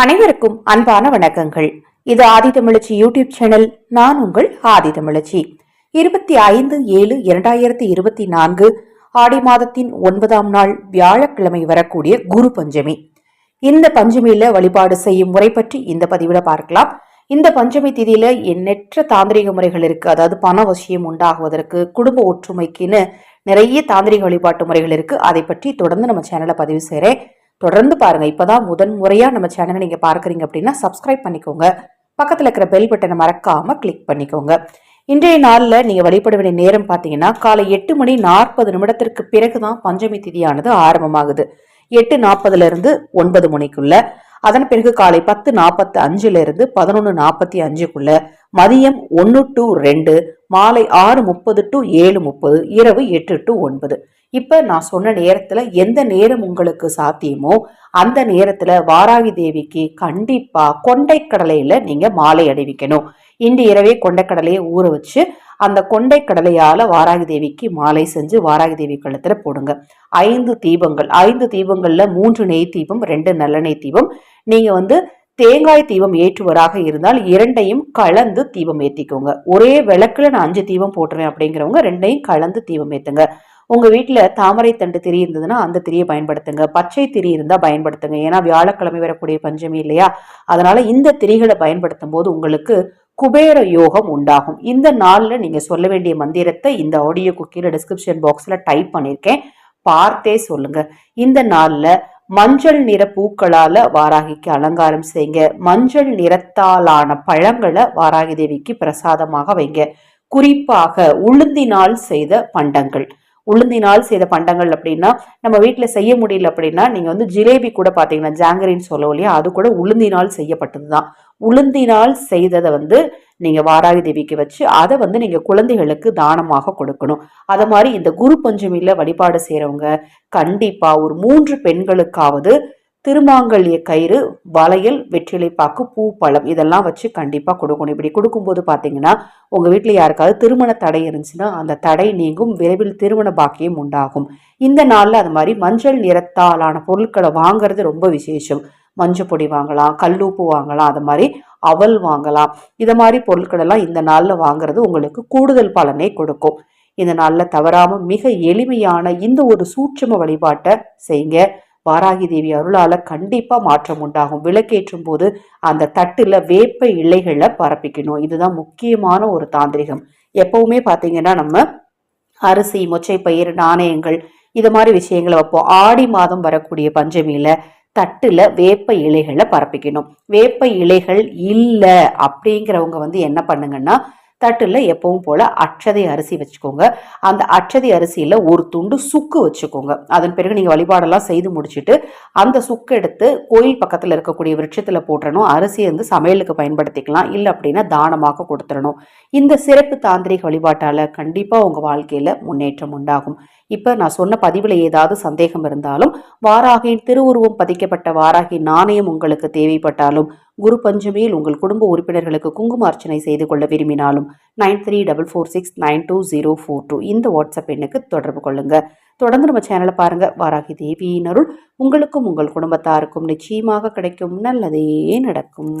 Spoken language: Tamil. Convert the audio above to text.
அனைவருக்கும் அன்பான வணக்கங்கள். இது ஆதி தமிழச்சி யூடியூப் சேனல் நான் உங்கள் ஆதி தமிழச்சி. இருபத்தி ஐந்து ஏழு இரண்டாயிரத்தி இருபத்தி நான்கு ஆடி மாதத்தின் ஒன்பதாம் நாள் வியாழக்கிழமை வரக்கூடிய குரு பஞ்சமி. இந்த பஞ்சமியில வழிபாடு செய்யும் முறை பற்றி இந்த பதிவில் பார்க்கலாம். இந்த பஞ்சமி திதியில எண்ணற்ற தாந்திரிக முறைகள் இருக்கு. அதாவது பண வசியம் உண்டாகுவதற்கு குடும்ப ஒற்றுமைக்குன்னு நிறைய தாந்திரிக வழிபாட்டு முறைகள் இருக்கு. அதை பற்றி தொடர்ந்து நம்ம சேனலை பதிவு செய்கிறேன் தொடர்ந்து பாருங்கள் இப்போ தான் முதன் முறையாக நம்ம சேனலை நீங்கள் பார்க்குறீங்க அப்படின்னா சப்ஸ்கிரைப் பண்ணிக்கோங்க. பக்கத்தில் இருக்கிற பெல் பட்டனை மறக்காமல் கிளிக் பண்ணிக்கோங்க. இன்றைய நாளில் நீங்கள் வழிபட வேண்டிய நேரம் பார்த்தீங்கன்னா காலை எட்டு மணி நாற்பது நிமிடத்திற்கு பிறகு தான் பஞ்சமி திதியானது ஆரம்பமாகுது. எட்டு நாற்பதுலேருந்து ஒன்பது மணிக்குள்ள. அதன் பிறகு காலை பத்து நாற்பத்தி அஞ்சுல இருந்து பதினொன்று நாற்பத்தி அஞ்சுக்குள்ள மதியம் ஒன்று டு ரெண்டு மாலை ஆறு முப்பது டு ஏழு முப்பது இரவு எட்டு டு ஒன்பது. இப்போ நான் சொன்ன நேரத்தில் எந்த நேரம் உங்களுக்கு சாத்தியமோ அந்த நேரத்தில் வாராகி தேவிக்கு கண்டிப்பாக கொண்டைக்கடலையில் நீங்கள் மாலை அணிவிக்கணும். இன்று இரவே கொண்டைக்கடலையை ஊற வச்சு அந்த கொண்டைக்கடலையால வாராகி தேவிக்கு மாலை செஞ்சு வாராகி தேவி கழுத்தில் போடுங்க. ஐந்து தீபங்கள் ஐந்து தீபங்களில் மூன்று நெய் தீபம் ரெண்டு நல்லெண்ணெய் தீபம். நீங்கள் வந்து தேங்காய் தீபம் ஏற்றுவராக இருந்தால் இரண்டையும் கலந்து தீபம் ஏற்றிக்கோங்க ஒரே விளக்குல நான் அஞ்சு தீபம் போட்டுருவேன் அப்படிங்கிறவங்க ரெண்டையும் கலந்து தீபம் ஏற்றுங்க உங்கள் வீட்டில் தாமரை தண்டு திரி இருந்ததுன்னா அந்த திரியை பயன்படுத்துங்க. பச்சை திரி இருந்தால் பயன்படுத்துங்க. ஏன்னா வியாழக்கிழமை வரக்கூடிய பஞ்சமி இல்லையா? அதனால் இந்த திரிகளை பயன்படுத்தும் போது உங்களுக்கு குபேர யோகம் உண்டாகும். இந்த நாளில் நீங்கள் சொல்ல வேண்டிய மந்திரத்தை இந்த ஆடியோ குக்கியில் டிஸ்கிரிப்ஷன் பாக்ஸில் டைப் பண்ணியிருக்கேன். பார்த்தே சொல்லுங்க. இந்த நாளில் மஞ்சள் நிற பூக்களால் வாராகிக்கு அலங்காரம் செய்யுங்க. மஞ்சள் நிறத்தாலான பழங்களை வாராகி தேவிக்கு பிரசாதமாக வைங்க. குறிப்பாக உளுந்தினால் செய்த பண்டங்கள். உளுந்தினால் செய்த பண்டங்கள் அப்படின்னா நம்ம வீட்டில் செய்ய முடியல அப்படின்னா நீங்கள் வந்து ஜிலேபி கூட பார்த்தீங்கன்னா ஜாங்கரின்னு சொல்லுவோம் இல்லையா? அது கூட உளுந்தினால் செய்யப்பட்டது தான் உளுந்தினால் செய்ததை வந்து நீங்கள் வாராகி தேவிக்கு வச்சு அதை வந்து நீங்கள் குழந்தைகளுக்கு தானமாக கொடுக்கணும். அதை மாதிரி இந்த குரு பஞ்சமியில் வழிபாடு செய்கிறவங்க கண்டிப்பாக ஒரு மூன்று பெண்களுக்காவது திருமாங்கல்ய கயிறு வளையல் வெற்றிலைப்பாக்கு பூ பழம் இதெல்லாம் வச்சு கண்டிப்பாக கொடுக்கணும். இப்படி கொடுக்கும்போது பார்த்தீங்கன்னா உங்கள் வீட்டில் யாருக்காவது திருமண தடை இருந்துச்சுன்னா அந்த தடை நீங்கும் விரைவில் திருமண பாக்கியம் உண்டாகும். இந்த நாளில் அது மாதிரி மஞ்சள் நிறத்தாலான பொருட்களை வாங்குறது ரொம்ப விசேஷம். மஞ்சள் பொடி வாங்கலாம் கல்லூப்பு வாங்கலாம் அது மாதிரி அவல் வாங்கலாம். இதை மாதிரி பொருட்கள் எல்லாம் இந்த நாளில் வாங்குறது உங்களுக்கு கூடுதல் பலனை கொடுக்கும். இந்த நாளில் தவறாமல் மிக எளிமையான இந்த ஒரு சூட்சம வழிபாட்டை செய்யுங்க. வாராகி தேவி அருளால் கண்டிப்பாக மாற்றம் உண்டாகும். விளக்கேற்றும் போது அந்த தட்டில் வேப்ப இலைகளை பரப்பிக்கணும். இதுதான் முக்கியமான ஒரு தாந்திரிகம். எப்பவுமே பார்த்தீங்கன்னா நம்ம அரிசி மொச்சை பயிர் நாணயங்கள் இது மாதிரி விஷயங்களை வைப்போம். ஆடி மாதம் வரக்கூடிய பஞ்சமியில் தட்டுல வேப்ப இலைகளை பரப்பிக்கணும். வேப்ப இலைகள் இல்லை அப்படிங்கிறவங்க வந்து என்ன பண்ணுங்கன்னா தட்டில் எப்பவும் போல் அச்சதை அரிசி வச்சுக்கோங்க. அந்த அச்சதை அரிசியில் ஒரு துண்டு சுக்கு வச்சுக்கோங்க. அதன் பிறகு நீங்கள் வழிபாடெல்லாம் செய்து முடிச்சுட்டு அந்த சுக்கு எடுத்து கோயில் பக்கத்தில் இருக்கக்கூடிய விருட்சத்தில் போட்டுறணும். அரிசியை வந்து சமையலுக்கு பயன்படுத்திக்கலாம். இல்லை அப்படின்னா தானமாக கொடுத்துடணும். இந்த சிறப்பு தாந்திரிக வழிபாட்டால் கண்டிப்பாக உங்கள் வாழ்க்கையில் முன்னேற்றம் உண்டாகும். இப்போ நான் சொன்ன பதிவில் ஏதாவது சந்தேகம் இருந்தாலும் வாராகியின் திருவுருவம் பதிக்கப்பட்ட வாராகி நாணயம் உங்களுக்கு தேவைப்பட்டாலும் குரு பஞ்சமியில் உங்கள் குடும்ப உறுப்பினர்களுக்கு குங்கும அர்ச்சனை செய்து கொள்ள விரும்பினாலும் nine three double four six nine two zero four two இந்த வாட்ஸ்அப் எண்ணுக்கு தொடர்பு கொள்ளுங்க. தொடர்ந்து நம்ம சேனலை பாருங்க. வாராகி தேவியினருள் உங்களுக்கும் உங்கள் குடும்பத்தாருக்கும் நிச்சயமாக கிடைக்கும். நல்லதே நடக்கும்.